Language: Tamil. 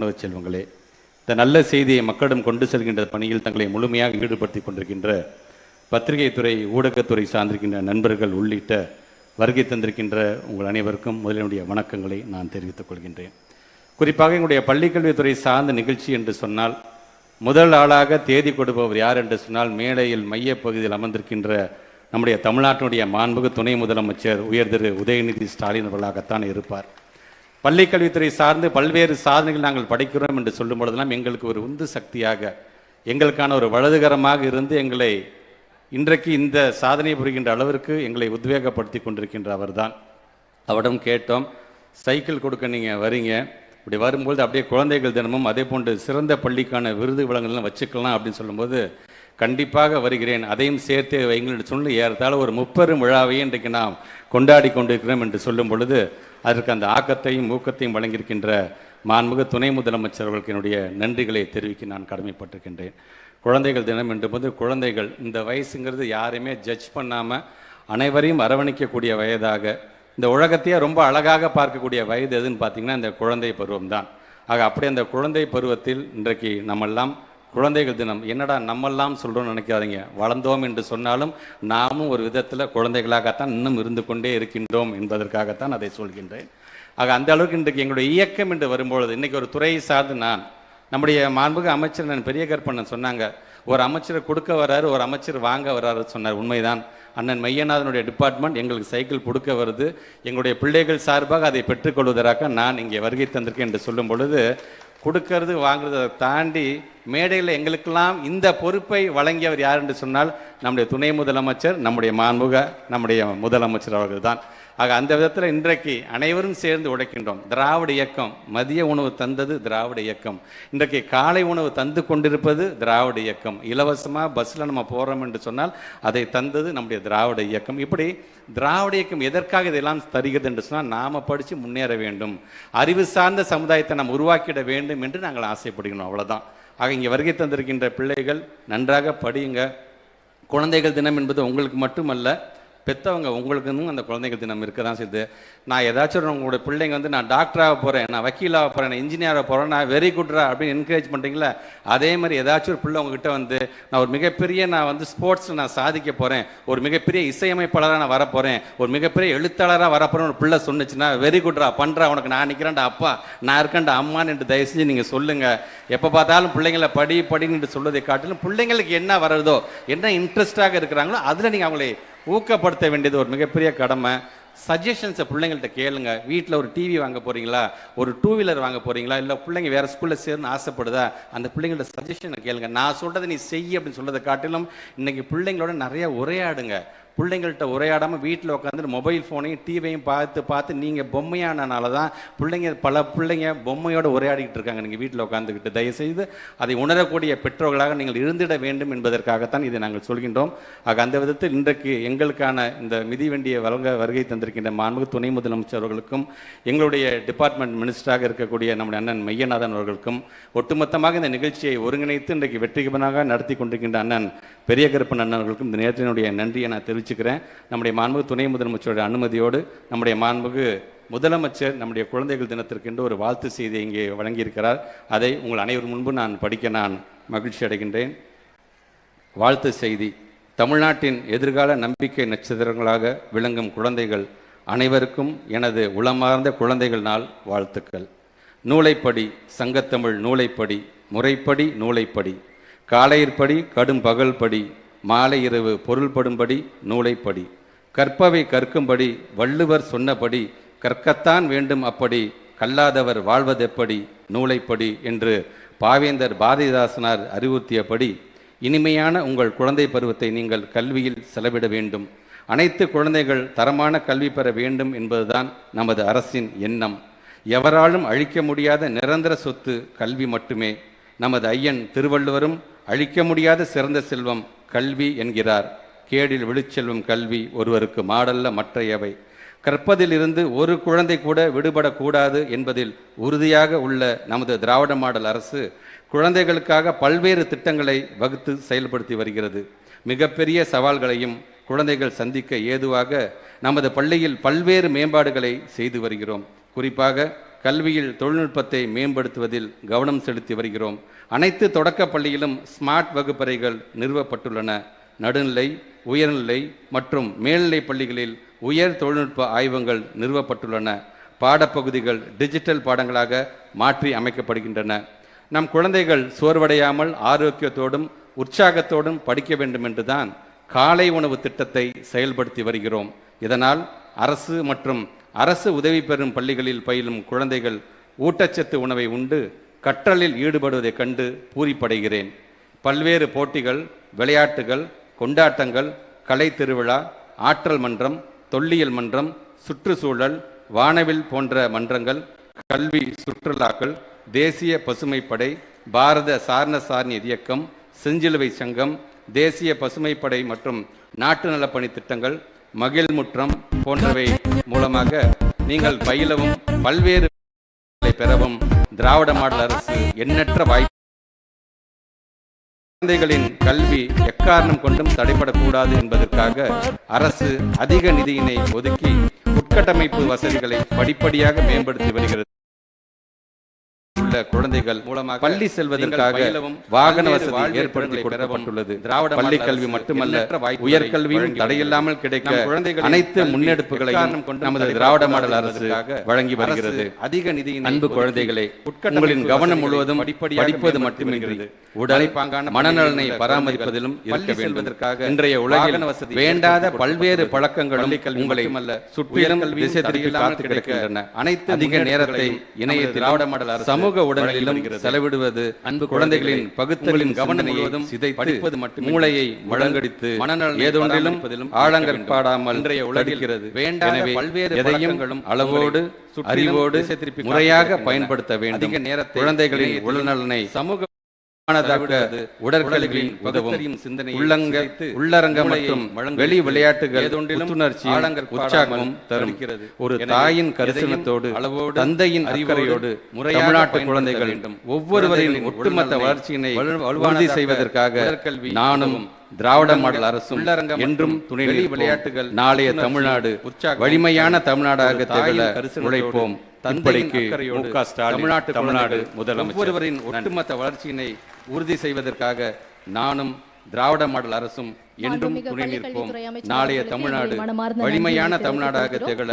மாணவ செல்வங்களே இந்த நல்ல செய்தியை மக்களிடம் கொண்டு செல்கின்ற பணியில் தங்களை முழுமையாக ஈடுபடுத்தி கொண்டிருக்கின்ற பத்திரிகை துறை ஊடகத்துறை சார்ந்திருக்கின்ற நண்பர்கள் உள்ளிட்ட வருகை தந்திருக்கின்ற உங்கள் அனைவருக்கும் முதலினுடைய வணக்கங்களை நான் தெரிவித்துக் கொள்கின்றேன். குறிப்பாக எங்களுடைய பள்ளிக்கல்வித்துறை சார்ந்த நிகழ்ச்சி என்று சொன்னால் முதல் ஆளாக தேதி கொடுப்பவர் யார் என்று சொன்னால் மேடையில் மையப்பகுதியில் அமர்ந்திருக்கின்ற நம்முடைய தமிழ்நாட்டினுடைய மாண்புகு துணை முதலமைச்சர் உயர் திரு உதயநிதி ஸ்டாலின் அவர்களாகத்தான் இருப்பார். பள்ளிக்கல்வித்துறை சார்ந்து பல்வேறு சாதனைகள் நாங்கள் படைக்கிறோம் என்று சொல்லும் பொழுதெல்லாம் எங்களுக்கு ஒரு உந்து சக்தியாக எங்களுக்கான ஒரு வலதுகரமாக இருந்து எங்களை இன்றைக்கு இந்த சாதனை புரிகின்ற அளவிற்கு எங்களை உத்வேகப்படுத்தி கொண்டிருக்கின்ற அவர்தான். அவரிடம் கேட்டோம் சைக்கிள் கொடுக்க நீங்கள் வரீங்க. இப்படி வரும்போது அப்படியே குழந்தைகள் தினமும் அதே போன்று சிறந்த பள்ளிக்கான விருது விலங்குலாம் வச்சுக்கலாம் அப்படின்னு சொல்லும்போது கண்டிப்பாக வருகிறேன். அதையும் சேர்த்து வைங்கள் என்று சொல்லி ஏறத்தாழ ஒரு முப்பெரும் விழாவையும் இன்றைக்கு நாம் கொண்டாடி கொண்டிருக்கிறோம் என்று சொல்லும் பொழுது அதற்கு அந்த ஆக்கத்தையும் ஊக்கத்தையும் வழங்கியிருக்கின்ற மாண்புக துணை முதலமைச்சர் அவர்களுக்கு என்னுடைய நன்றிகளை தெரிவிக்க நான் கடமைப்பட்டிருக்கின்றேன். குழந்தைகள் தினம் என்று போது குழந்தைகள் இந்த வயசுங்கிறது யாரையுமே ஜட்ஜ் பண்ணாமல் அனைவரையும் அரவணைக்கக்கூடிய வயதாக இந்த உலகத்தையே ரொம்ப அழகாக பார்க்கக்கூடிய வயது எதுன்னு பார்த்தீங்கன்னா இந்த குழந்தை பருவம் தான் ஆக அப்படி அந்த குழந்தை பருவத்தில் இன்றைக்கு நம்மெல்லாம் குழந்தைகள் தினம். என்னடா நம்மெல்லாம் சொல்கிறோம்னு நினைக்காதீங்க. வளர்ந்தோம் என்று சொன்னாலும் நாமும் ஒரு விதத்தில் குழந்தைகளாகத்தான் இன்னும் இருந்து கொண்டே இருக்கின்றோம் என்பதற்காகத்தான் அதை சொல்கின்றேன். ஆக அந்த அளவுக்கு இன்றைக்கு எங்களுடைய இயக்கம் என்று வரும்பொழுது இன்றைக்கி ஒரு துறையை சார்ந்து நான் நம்முடைய மாண்புக அமைச்சர் நான் பெரிய கற்பண்ணன் சொன்னாங்க ஒரு அமைச்சரை கொடுக்க வராரு ஒரு அமைச்சர் வாங்க வராரு சொன்னார். உண்மைதான். அண்ணன் மையநாதனுடைய டிபார்ட்மெண்ட் எங்களுக்கு சைக்கிள் கொடுக்க வருது. எங்களுடைய பிள்ளைகள் சார்பாக அதை பெற்றுக்கொள்வதற்காக நான் இங்கே வருகை தந்திருக்கேன் என்று சொல்லும் பொழுது கொடுக்கறது வாங்குறதை தாண்டி மேடையில் எங்களுக்கெல்லாம் இந்த பொறுப்பை வழங்கியவர் யார் என்று சொன்னால் நம்முடைய துணை முதலமைச்சர் நம்முடைய மாண்புக நம்முடைய முதலமைச்சர் அவர்கள் தான் ஆக அந்த விதத்தில் இன்றைக்கு அனைவரும் சேர்ந்து உழைக்கின்றோம் திராவிட இயக்கம் மதிய உணவு தந்தது திராவிட இயக்கம். இன்றைக்கு காலை உணவு தந்து கொண்டிருப்பது திராவிட இயக்கம். இலவசமாக பஸ்ஸில் நம்ம போகிறோம் என்று சொன்னால் அதை தந்தது நம்முடைய திராவிட இயக்கம். இப்படி திராவிட இயக்கம் எதற்காக இதெல்லாம் தருகிறது என்று சொன்னால் நாம் படித்து முன்னேற வேண்டும். அறிவு சார்ந்த சமுதாயத்தை நாம் உருவாக்கிட வேண்டும் என்று நாங்கள் ஆசைப்படுகிறோம். அவ்வளோதான் ஆக இங்கே வருகை தந்திருக்கின்ற பிள்ளைகள் நன்றாக படியுங்க. குழந்தைகள் தினம் என்பது உங்களுக்கு மட்டுமல்ல பெற்றவங்க உங்களுக்குன்னு அந்த குழந்தைகள் தினம் இருக்க தான் செய்யுது நான் ஏதாச்சும் ஒரு உங்களோட பிள்ளைங்க வந்து நான் டாக்டராக போகிறேன் நான் வக்கீலாக போகிறேன் நான் இன்ஜினியராக போகிறேன் நான் வெரி குட்ரா அப்படின்னு என்கரேஜ் பண்ணுறீங்களா அதே மாதிரி ஏதாச்சும் ஒரு பிள்ளை உங்ககிட்ட வந்து நான் ஒரு மிகப்பெரிய நான் வந்து ஸ்போர்ட்ஸ் நான் சாதிக்க போகிறேன் ஒரு மிகப்பெரிய இசையமைப்பாளராக நான் வரப்போகிறேன் ஒரு மிகப்பெரிய எழுத்தாளராக வரப்போகிறேன் ஒரு பிள்ளை சொன்னிச்சுன்னா வெரி குட்ரா பண்ணுறா உனக்கு நான் நிற்கிறேன்டா அப்பா நான் இருக்கேன்டா அம்மான்னு என்று தயவு செஞ்சு நீங்கள் சொல்லுங்கள் எப்போ பார்த்தாலும் பிள்ளைங்களை படி படின்னு சொல்வதை காட்டிலும் பிள்ளைங்களுக்கு என்ன வருதோ என்ன இன்ட்ரெஸ்டாக இருக்கிறாங்களோ அதில் நீங்கள் அவங்களை ஊக்கப்படுத்த வேண்டியது ஒரு மிகப்பெரிய கடமை. சஜஷன்ஸை பிள்ளைங்கள்ட்ட கேளுங்க. வீட்டில் ஒரு டிவி வாங்க போகிறீங்களா ஒரு டூ வீலர் வாங்க போகிறீங்களா இல்லை பிள்ளைங்க வேறு ஸ்கூலில் சேர்ந்து ஆசைப்படுதா? அந்த பிள்ளைங்கள்ட்ட சஜஷனை கேளுங்க. நான் சொல்கிறத நீ செய் அப்படின்னு சொல்கிறத காட்டிலும் இன்றைக்கி பிள்ளைங்களோட நிறைய உரையாடுங்க. பிள்ளைங்கள்ட்ட உரையாடாமல் வீட்டில் உட்காந்து மொபைல் ஃபோனையும் டிவியையும் பார்த்து பார்த்து நீங்கள் பொம்மையானனால தான் பிள்ளைங்க பல பிள்ளைங்க பொம்மையோட உரையாடிக்கிட்டு இருக்காங்க. நீங்கள் வீட்டில் உட்காந்துக்கிட்டு தயவுசெய்து அதை உணரக்கூடிய பெற்றோர்களாக நீங்கள் இருந்திட வேண்டும் என்பதற்காகத்தான் இதை நாங்கள் சொல்கின்றோம். ஆக அந்த விதத்தில் இன்றைக்கு எங்களுக்கான இந்த மிதிவண்டியை வழங்க வருகை தந்திருக்கின்ற மாண்புகு துணை முதலமைச்சர் அவர்களுக்கும் எங்களுடைய டிபார்ட்மெண்ட் மினிஸ்டராக இருக்கக்கூடிய நம்முடைய அண்ணன் மையநாதன் அவர்களுக்கும் ஒட்டுமொத்தமாக இந்த நிகழ்ச்சியை ஒருங்கிணைத்து இன்றைக்கு வெற்றிகரமாக நடத்தி கொண்டிருக்கின்ற அண்ணன் பெரிய கருப்பன் அண்ணன் அவர்களுக்கும் இந்த நேரத்தினுடைய நன்றியை நான் தெரிவிச்சுக்கிறேன் நம்முடைய மாண்புக்கு துணை முதலமைச்சருடைய அனுமதியோடு நம்முடைய மாண்புக்கு முதலமைச்சர் நம்முடைய குழந்தைகள் தினத்திற்கென்று ஒரு வாழ்த்து செய்தியை இங்கே வழங்கியிருக்கிறார். அதை உங்கள் அனைவர் முன்பு நான் படிக்க நான் மகிழ்ச்சி அடைகின்றேன். வாழ்த்து செய்தி. தமிழ்நாட்டின் எதிர்கால நம்பிக்கை நட்சத்திரங்களாக விளங்கும் குழந்தைகள் அனைவருக்கும் எனது உளமார்ந்த குழந்தைகள் நாள் வாழ்த்துக்கள். நூலைப்படி சங்கத்தமிழ் நூலைப்படி முறைப்படி நூலைப்படி காலையிற்படி கடும் பகல்படி மாலை இரவு பொருள்படும்படி நூலைப்படி. கற்பவை கற்கும்படி வள்ளுவர் சொன்னபடி கற்கத்தான் வேண்டும் அப்படி கல்லாதவர் வாழ்வதெப்படி நூலைப்படி என்று பாவேந்தர் பாரதிதாசனார் அறிவுறுத்தியபடி இனிமையான உங்கள் குழந்தை பருவத்தை நீங்கள் கல்வியில் செலவிட வேண்டும். அனைத்து குழந்தைகள் தரமான கல்வி பெற வேண்டும் என்பதுதான் நமது அரசின் எண்ணம். எவராலும் அழிக்க முடியாத நிரந்தர சொத்து கல்வி மட்டுமே. நமது ஐயன் திருவள்ளுவரும் அழிக்க முடியாத சிறந்த செல்வம் கல்வி என்கிறார். கேடில் விழுச்செல்வம் கல்வி ஒருவருக்கு மாடல்ல மற்றையவை. கற்பதிலிருந்து ஒரு குழந்தை கூட விடுபடக்கூடாது என்பதில் உறுதியாக உள்ள நமது திராவிட மாடல் அரசு குழந்தைகளுக்காக பல்வேறு திட்டங்களை வகுத்து செயல்படுத்தி வருகிறது. மிகப்பெரிய சவால்களையும் குழந்தைகள் சந்திக்க ஏதுவாக நமது பள்ளியில் பல்வேறு மேம்பாடுகளை செய்து வருகிறோம். குறிப்பாக கல்வியில் தொழில்நுட்பத்தை மேம்படுத்துவதில் கவனம் செலுத்தி வருகிறோம். அனைத்து தொடக்க பள்ளியிலும் ஸ்மார்ட் வகுப்பறைகள் நிறுவப்பட்டுள்ளன. நடுநிலை உயர்நிலை மற்றும் மேல்நிலை பள்ளிகளில் உயர் தொழில்நுட்ப ஆய்வங்கள் நிறுவப்பட்டுள்ளன. பாடப்பகுதிகள் டிஜிட்டல் பாடங்களாக மாற்றி அமைக்கப்படுகின்றன. நம் குழந்தைகள் சோர்வடையாமல் ஆரோக்கியத்தோடும் உற்சாகத்தோடும் படிக்க வேண்டும் என்றுதான் காலை உணவு திட்டத்தை செயல்படுத்தி வருகிறோம். இதனால் அரசு மற்றும் அரசு உதவி பெறும் பள்ளிகளில் பயிலும் குழந்தைகள் ஊட்டச்சத்து உணவை உண்டு கற்றலில் ஈடுபடுவதைக் கண்டு பூரிப்படைகிறேன். பல்வேறு போட்டிகள் விளையாட்டுகள் கொண்டாட்டங்கள் கலை திருவிழா ஆற்றல் மன்றம் தொல்லியல் மன்றம் சுற்றுச்சூழல் வானவில் போன்ற மன்றங்கள் கல்வி சுற்றுலாக்கள் தேசிய பசுமைப்படை பாரத சாரண சாரணி இயக்கம் செஞ்சிலுவை சங்கம் தேசிய பசுமைப்படை மற்றும் நாட்டு நலப்பணி திட்டங்கள் மகிழ்முற்றம் போன்றவை மூலமாக நீங்கள் பயிலவும் பல்வேறு பெறவும் திராவிட மாடல் அரசு எண்ணற்ற வாய்ப்பு. குழந்தைகளின் கல்வி எக்காரணம் கொண்டும் தடைபடக்கூடாது என்பதற்காக அரசு அதிக நிதியினை ஒதுக்கி உட்கட்டமைப்பு வசதிகளை படிப்படியாக மேம்படுத்தி வருகிறது. உள்ள குழந்தைகள் மூலமாக பள்ளி செல்வதற்காக வாகன வசதி ஏற்படுத்தி கொடுக்கப்பட்டுள்ளது. திராவிட பள்ளி கல்வி மட்டுமல்ல உயர்கல்வியும் தடையில்லாமல் கிடைக்க குழந்தைகள் அனைத்து முன்னெடுப்புகளையும் நமது திராவிட மாடல் அரசு வழங்கி வருகிறது. அதிக நிதி அன்பு குழந்தைகளே உங்களின் கவனம் முழுவதும் படிப்பது மட்டுமின்றி உடலை பாங்கான மனநலனை பராமரிப்பதிலும் இருக்க வேண்டும். இன்றைய உலகில் வேண்டாத பல்வேறு பழக்கங்களும் உங்களை சுற்றிலும் திசை திருப்பி காத்து கிடக்கின்றன. அனைத்து அதிக நேரத்தை இணைய திராவிட மாடல் அரசு சமூக செலவிடுவது அன்பு குழந்தைகளின் பகுத்தலின் கவனத்தையும் சிதை படிப்பது மட்டும் மூளையை வழங்கடித்து மனநல ஏதொன்றிலும் ஆழங்கற்பாடாமல் இன்றைய உலகிறது வேண்டாத பல்வேறு எதையும் அளவோடு அறிவோடு முறையாக பயன்படுத்த வேண்டும். நேரத்தை குழந்தைகளின் உடல்நலனை சமூக உடற்கல்வியின் உதவும் சிந்தனை உள்ளங்க உள்ளரங்க மற்றும் வெளி விளையாட்டுகள் புத்துணர்ச்சி உற்சாகமும் தரும். ஒரு தாயின் கரிசனத்தோடு அளவோடு தந்தையின் அறிவுரையோடு தமிழ்நாட்டு குழந்தைகள் ஒவ்வொருவரின் ஒட்டுமொத்த வளர்ச்சியினை உறுதி செய்வதற்காக நானும் திராவிட மாடல் அரசும் என்றும் துணை விளையாட்டுகள் நாளைய தமிழ்நாடு வலிமையான தமிழ்நாடாக திகழ உழைப்போம். தந்தைக்கு தமிழ்நாட்டு தமிழ்நாடு முதலமைச்சர். ஒவ்வொருவரின் ஒட்டுமொத்த வளர்ச்சியினை உறுதி செய்வதற்காக நானும் திராவிட மாடல் அரசும் என்றும் துணை நிற்போம் நாளைய தமிழ்நாடு வலிமையான தமிழ்நாடாக திகழ